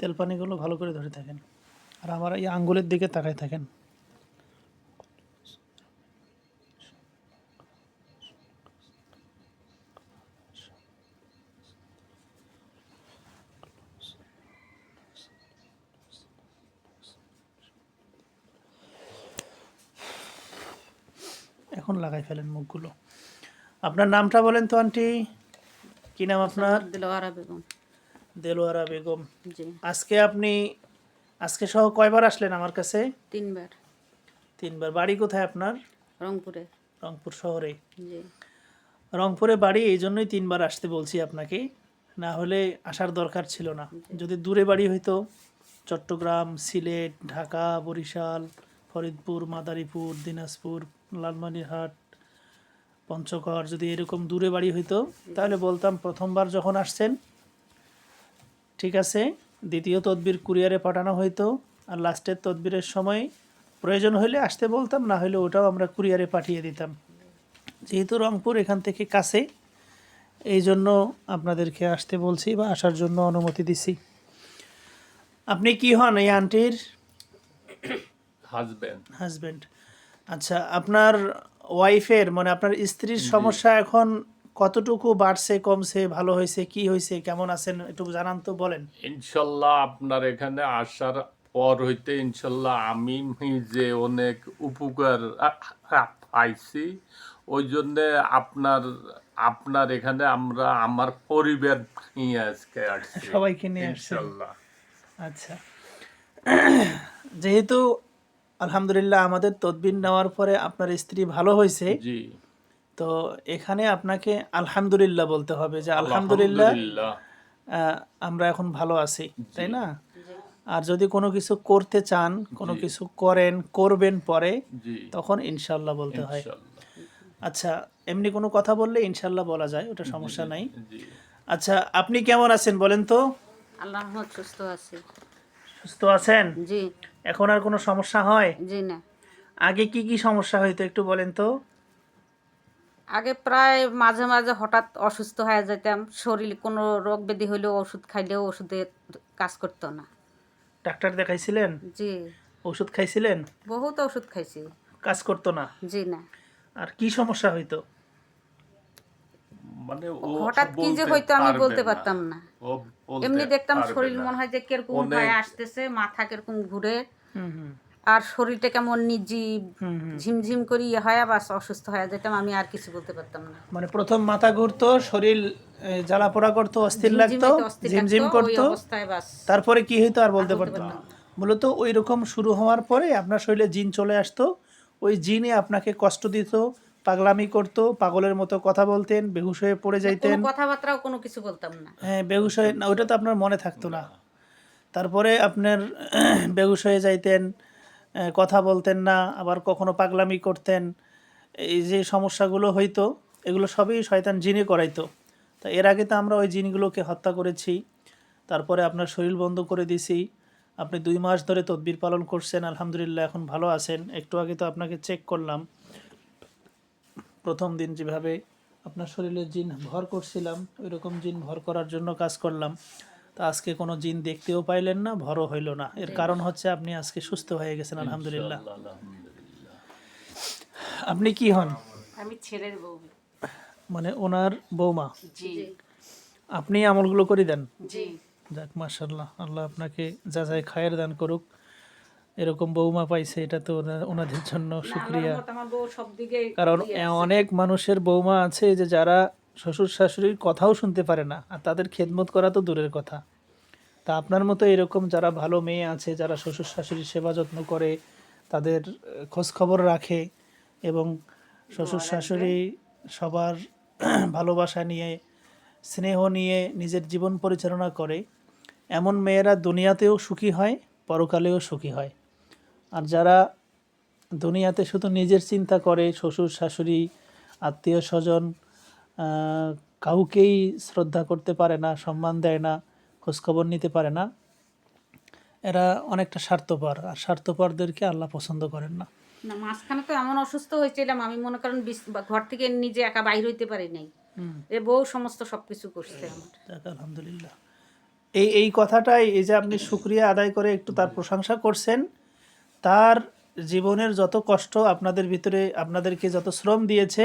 তেলপানিগুলো ভালো করে ধরে থাকেন। আর আমার এই আঙ্গুলের দিকে তাকায় থাকেন। এখন লাগাই ফেলেন মুখগুলো। আপনার নামটা বলেন তো, আন্টি। কি নাম আপনার? দিলওয়ারা বেগম। দেলোয়ারা বেগম। আজকে আপনি আজকে সহ কয়বার আসলেন আমার কাছে? তিনবার। তিনবার। বাড়ি কোথায় আপনার? রংপুরে। রংপুর শহরে। রংপুরে বাড়ি এই জন্যই তিনবার আসতে বলছি আপনাকে। না হলে আসার দরকার ছিল না। যদি দূরে বাড়ি হইতো চট্টগ্রাম সিলেট ঢাকা বরিশাল ফরিদপুর মাদারীপুর দিনাজপুর লালমনিরহাট পঞ্চগড় যদি এরকম দূরে বাড়ি হইতো তাহলে বলতাম প্রথমবার যখন আসছেন ঠিক আছে? দ্বিতীয় তদবির কুরিয়ারে পাঠানো হইতো আর লাস্টের তদবিরের সময় প্রয়োজন হলে আসতে বলতাম না হলে ওটাও আমরা কুরিয়ারে পাঠিয়ে দিতাম। যেহেতু রংপুর এখান থেকে কাছে এই জন্য আপনাদেরকে আসতে বলছি বা আসার জন্য অনুমতি দিছি। আপনি কি হন এই আন্টির? হাজবেন্ড হাজবেন্ড আচ্ছা আপনার ওয়াইফের মানে আপনার স্ত্রীর সমস্যা এখন কতটুকু বাড়ছে কমছে ভালো হয়েছে কি হয়েছে কেমন আছেন একটু জানান তো বলেন। ইনশাল্লাহ আপনার এখানে আসার পর হইতে ইনশাল্লাহ আমি যে অনেক উপকার পাইছি। ওই জন্যে আপনার আপনার এখানে আমরা আমার পরিবার নিয়ে আজকে আসছি। সবাইকে নিয়ে ইনশাল্লাহ। আচ্ছা। যেহেতু আলহামদুলিল্লাহ আমাদের তদবির নেওয়ার পরে আপনার স্ত্রী ভালো হয়েছে জি। তো এখানে আপনাকে আলহামদুলিল্লাহ বলতে হবে যে আলহামদুলিল্লাহ আমরা এখন ভালো আছি তাই না? আর যদি কোনো কিছু করতে চান কোনো কিছু করেন করবেন পরে তখন ইনশাল্লাহ বলতে হয়। আচ্ছা এমনি কোনো কথা বললে ইনশাল্লাহ বলা যায় ওটা সমস্যা নাই। আচ্ছা আপনি কেমন আছেন বলেন তো? আল্লাহ সুস্থ আছি। সুস্থ আছেন? জি। এখন আর কোনো সমস্যা হয়? জি না। আগে কি কি সমস্যা হইতো একটু বলেন তো? আগে প্রায় মাঝে মাঝে হঠাৎ অসুস্থ হয়ে যেতাম শরীর কোনো রোগ ব্যাধি হলেও ওষুধ খাইলেও ওষুধে কাজ করতো না। ডাক্তার দেখাইছিলেন? জি। ওষুধ খাইছিলেন? বহুত ওষুধ খাইছি। কাজ করতো না? জি না। আর কি সমস্যা হইতো? মানে ও হঠাৎ কি যে হইতো আমি বলতে পারতাম না। ও এমনি দেখতাম শরীর মনে হয় যে কীরকম অনেক- আসতেছে মাথা কীরকম ঘুরে। হুম হুম। আর শরীরটা কেমন নির্জীব ঝিমঝিম করি ইয়ে হয় বাস অসুস্থ হয়ে যেতাম আমি আর কিছু বলতে পারতাম না। মানে প্রথম মাথা ঘুরতো শরীর জ্বালা পোড়া করতো অস্থির লাগতো ঝিমঝিম করতো। তারপরে কি হইতো আর বলতে পারতাম না। মূলত ওই রকম শুরু হওয়ার পরে আপনার শরীরে জিন চলে আসতো। ওই জিনে আপনাকে কষ্ট দিত পাগলামি করতো পাগলের মতো কথা বলতেন বেহুশ হয়ে পড়ে যাইতেন। কথাবার্তাও কোনো কিছু বলতাম না। হ্যাঁ বেহুশ হয়ে না ওইটা তো আপনার মনে থাকতো না। তারপরে আপনার বেহুশ হয়ে যাইতেন। কথা বলতেন না, আবার কখনো পাগলামি করতেন। এই যে সমস্যাগুলো হইতো, এগুলো সবই শয়তান জিনে করাইতো। তা এর আগে তো আমরা ওই জিনগুলোকে হত্যা করেছি, তারপরে আপনার শরীর বন্ধ করে দিছি। আপনি দুই মাস ধরে তদবির পালন করছেন, আলহামদুলিল্লাহ এখন ভালো আছেন। একটু আগে তো আপনাকে চেক করলাম। প্রথম দিন যেভাবে আপনার শরীরে জিন ভর করছিলাম ওই রকম জিন ভর করার জন্য কাজ করলাম। তা আজকে কোনো জিন দেখতেও পাইলেন না ভরও হইল না। এর কারণ হচ্ছে আপনি আজকে সুস্থ হয়ে গেছেন আলহামদুলিল্লাহ। আপনি কি হন? আমি ছেলের বউ। মানে ওনার বৌমা? জি। আপনি আমলগুলো করে দেন? জি। যাক মার্শাল্লাহ আল্লাহ আপনাকে যা যায় খায়ের দান করুক। এরকম বৌমা পাইছে এটা তো ওনাদের জন্য শুক্রিয়া। কারণ অনেক মানুষের বৌমা আছে যে যারা শ্বশুর শাশুড়ির কথাও শুনতে পারে না আর তাদের খেদমত করা তো দূরের কথা। তা আপনার মতো এরকম যারা ভালো মেয়ে আছে যারা শ্বশুর শাশুড়ির সেবা যত্ন করে তাদের আহ, খোঁজ খবর রাখে এবং শ্বশুর শাশুড়ি সবার ভালোবাসা নিয়ে স্নেহ নিয়ে নিজের জীবন পরিচালনা করে এমন মেয়েরা দুনিয়াতেও সুখী হয় পরকালেও সুখী হয়। আর যারা দুনিয়াতে শুধু নিজের চিন্তা করে শ্বশুর শাশুড়ি আত্মীয় স্বজন কাউকেই শ্রদ্ধা করতে পারে না সম্মান দেয় না খোঁজখবর নিতে পারে না। এরা অনেকটা স্বার্থপর আর স্বার্থপরদেরকে আল্লাহ পছন্দ করেন না। না মাঝখানে তো এমন অসুস্থ হয়েছিলাম আমি মনে করেন ঘর থেকে নিজে একা বাইর হইতে পারি নাই। এ বউ সমস্ত সব কিছু করছে আমার। আলহামদুলিল্লাহ। এই এই কথাটাই এই যে আপনি শুক্রিয়া আদায় করে একটু তার প্রশংসা করছেন তার জীবনের যত কষ্ট আপনাদের ভিতরে আপনাদেরকে যত শ্রম দিয়েছে